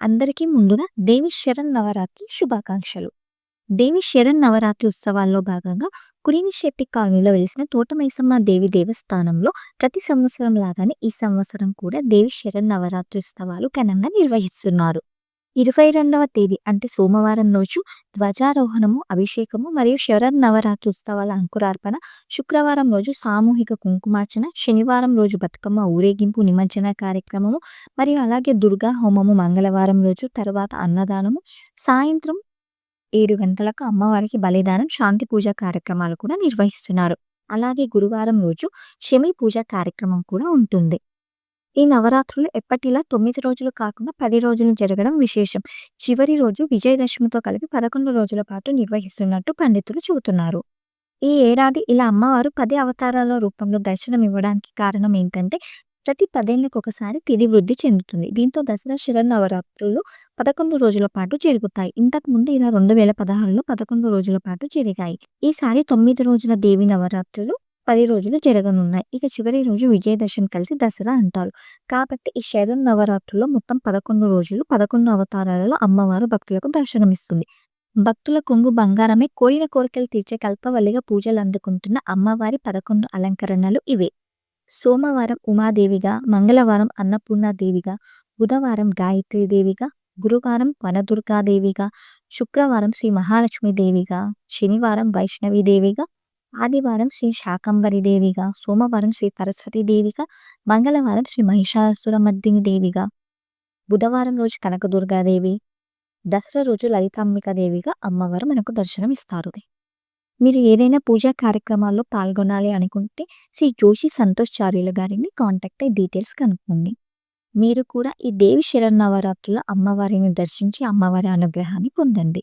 అందరికీ ముందుగా దేవి శరణ్ నవరాత్రి శుభాకాంక్షలు. దేవి శరణ్ నవరాత్రి ఉత్సవాల్లో భాగంగా కురినిశెట్టి కాలనీలో వెలిసిన తోటమైసమ్మ దేవి దేవస్థానంలో ప్రతి సంవత్సరం లాగానే ఈ సంవత్సరం కూడా దేవి శరణ్ నవరాత్రి ఉత్సవాలు ఘనంగా నిర్వహిస్తున్నారు. ఇరవై రెండవ తేదీ అంటే సోమవారం రోజు ధ్వజారోహణము, అభిషేకము మరియు శరద్ నవరాత్రి ఉత్సవాల అంకురార్పణ, శుక్రవారం రోజు సామూహిక కుంకుమార్చన, శనివారం రోజు బతుకమ్మ ఊరేగింపు, నిమజ్జన కార్యక్రమము మరియు అలాగే దుర్గా హోమము మంగళవారం రోజు, తర్వాత అన్నదానము, సాయంత్రం ఏడు గంటలకు అమ్మవారికి బలిదానం, శాంతి పూజ కార్యక్రమాలు కూడా నిర్వహిస్తున్నారు. అలాగే గురువారం రోజు శమి పూజ కార్యక్రమం కూడా ఉంటుంది. ఈ నవరాత్రులు ఎప్పటిలా తొమ్మిది రోజులు కాకుండా పది రోజులు జరగడం విశేషం. చివరి రోజు విజయదశమితో కలిపి పదకొండు రోజుల పాటు నిర్వహిస్తున్నట్టు పండితులు చెబుతున్నారు. ఈ ఏడాది ఇలా అమ్మవారు పది అవతారాల రూపంలో దర్శనం ఇవ్వడానికి కారణం ఏంటంటే ప్రతి పదేళ్ళకు ఒకసారి తిది వృద్ధి చెందుతుంది. దీంతో దసరా శరన్నవరాత్రులు పదకొండు రోజుల పాటు జరుగుతాయి. ఇంతకుముందు ఇలా రెండు వేల పదహారులో పదకొండు రోజుల పాటు జరిగాయి. ఈసారి తొమ్మిది రోజుల దేవి నవరాత్రులు పది రోజులు జరగనున్నాయి. ఇక చివరి రోజు విజయదశమి కలిసి దసరా అంటారు. కాబట్టి ఈ శరన్నవరాత్రుల్లో మొత్తం పదకొండు రోజులు పదకొండు అవతారాలలో అమ్మవారు భక్తులకు దర్శనమిస్తుంది. భక్తుల కొంగు బంగారమే కోరిన కోరికలు తీర్చే కల్పవల్లిగా పూజలు అందుకుంటున్న అమ్మవారి పదకొండు అలంకరణలు ఇవే. సోమవారం ఉమాదేవిగా, మంగళవారం అన్నపూర్ణాదేవిగా, బుధవారం గాయత్రీదేవిగా, గురువారం వనదుర్గాదేవిగా, శుక్రవారం శ్రీ మహాలక్ష్మీదేవిగా, శనివారం వైష్ణవీదేవిగా, ఆదివారం శ్రీ శాకంభరీదేవిగా, సోమవారం శ్రీ సరస్వతి దేవిగా మంగళవారం శ్రీ మహిషాసురమర్దిని దేవిగా, బుధవారం రోజు కనకదుర్గాదేవి, దసరా రోజు లలితాంబిక దేవిగా అమ్మవారు మనకు దర్శనం ఇస్తారు మీరు ఏదైనా పూజా కార్యక్రమాల్లో పాల్గొనాలి అనుకుంటే శ్రీ జోషి సంతోష్ చార్యుల గారిని కాంటాక్ట్ అయ్యి డీటెయిల్స్ కనుక్కోండి. మీరు కూడా ఈ దేవి శరన్నవరాత్రుల్లో అమ్మవారిని దర్శించి అమ్మవారి అనుగ్రహాన్ని పొందండి.